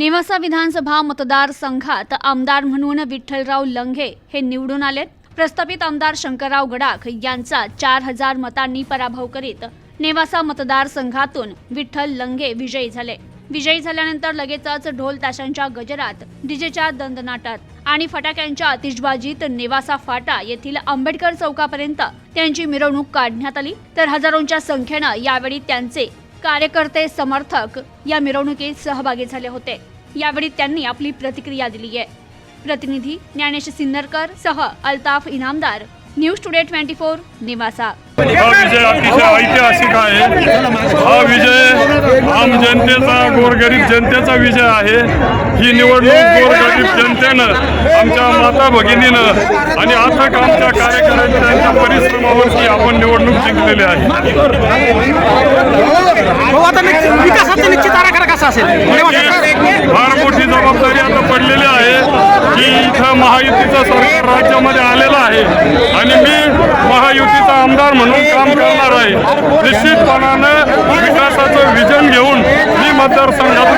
नेवासा विधानसभा मतदारसंघात आमदार म्हणून विठ्ठलराव लंघे हे निवडून आले. प्रस्थापित आमदार शंकरराव गडाख यांचा चार हजार मतांनी पराभव करीत नेवासा मतदारसंघातून विठ्ठल लंघे विजयी झाले. विजयी झाल्यानंतर लगेचच ढोल ताशांच्या गजरात डीजेच्या दंदनाटात आणि फटाक्यांच्या आतिषबाजीत नेवासा फाटा येथील आंबेडकर चौकापर्यंत त्यांची मिरवणूक काढण्यात आली. तर हजारोंच्या संख्येनं यावेळी त्यांचे कार्यकर्ते समर्थक या मिरवणुकीत सहभागी झाले होते. यावेळी त्यांनी आपली प्रतिक्रिया दिली आहे. प्रतिनिधी ज्ञानेश सिन्नरकर सह Altaf Inamdar news today twenty four निवासा. हा विजय अतिशय ऐतिहासिक आहे. हा विजय आम जनतेचा गोरगरीब जनतेचा विजय आहे. ही निवडणूक गोरगरीब जनतेनं आमच्या माता भगिनीनं आणि अथक आमच्या कार्यकर्त्यांच्या परिस्थिती परिश्रमावरती आपण निवडणूक जिंकलेली आहे. हो आता निश्चित विकासाचा निश्चित आराखडा कसा असेल? फार मोठी जबाबदारी आता पडलेली आहे की इथं महायुतीचं सरकार राज्यामध्ये आलेलं आहे. आणि मी महायुतीचा आमदार म्हणून काम करणार आहे. निश्चितपणानं विकासाचं विजन घेऊन मी आहे